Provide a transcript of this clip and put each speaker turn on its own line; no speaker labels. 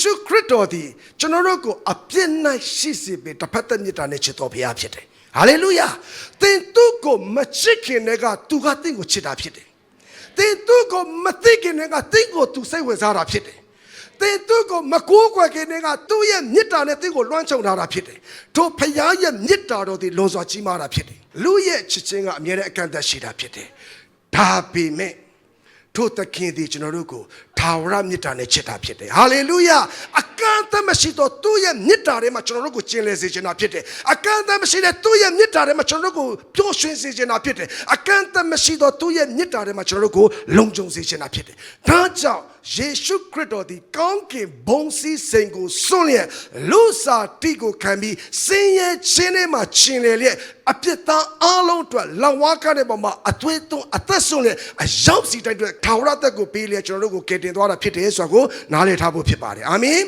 ရှုခရစ်တော်သည်ကျွန်တော်တို့ကိုအပြစ်၌ရှိစေပေတစ်ဖက်သက်မြတ်တာနဲ့ချစ်တော်ဘုရားဖြစ်တယ်ဟာလေလုယာသင်သူ့ကိုမချစ်ခင်တဲ့ကသူကသင်ကိုချစ်တာဖြစ်တယ်သင်သူ့ကိုမသိခင်တဲ့ကသင်ကိုသူစိတ်ဝင်စားတာဖြစ်တယ်သင်သူ့ကိုမကိုးကွယ်ခင်တဲ့ကသူ့ရဲ့မြတ်တာနဲ့သင်ကိုလွှမ်းခြုံထားတာဖြစ်တယ်ထိုဖခင်ရဲ့မြတ်တာတော်သည်လွန်စွာကြီးမားတာဖြစ်တယ်လူရဲ့ချစ်ချင်းကအမြဲတမ်းအကန့်အသတ်ရှိတာဖြစ်တယ်ဒါပေမဲ့ထို့သခင်သည်ကျွန်တော်တို့ကို ထာဝရမေတ္တာနဲ့ချစ်တာဖြစ်တယ်ဟာလေလုယာအကန့်အသတ်မရှိသောသူ့ရဲ့မေတ္တာထဲမှာကျွန်တော်တို့ကိုကျင်လည်စေချင်တာဖြစ်တယ်အကန့်အသတ်မရှိတဲ့သူ့ရဲ့မေတ္တာထဲမှာကျွန်တော်တို့ကိုပျော်ရွှင်စေချင်တာဖြစ်တယ်အကန့်အသတ်မရှိသောသူ့ရဲ့မေတ္တာထဲမှာကျွန်တော်တို့ကိုလုံခြုံစေချင်တာဖြစ်တယ်ဒါကြောင့်ယေရှုခရစ်တော်သည်ကောင်းကင်ဘုံစည်းစိမ်ကိုစွန့်လျက်လူစားတိကိုခံပြီးစင်ရဲ့ချင်းထဲမှာချင်လေလျက်အပြစ်သားအလုံးအတွက်လောင်ဝါးကားတဲ့ပုံမှာအသွေးသွင်းအသက်ဆုံးလျက်အရောက်စီတိုက်အတွက်ထာဝရသက်ကိုပေးလျက်ကျွန်တော်တို့ကိုကယ်တင်သွားတာဖြစ်တယ်ဆိုတာကိုနားလည်ထားဖို့ဖြစ်ပါတယ်အာမင်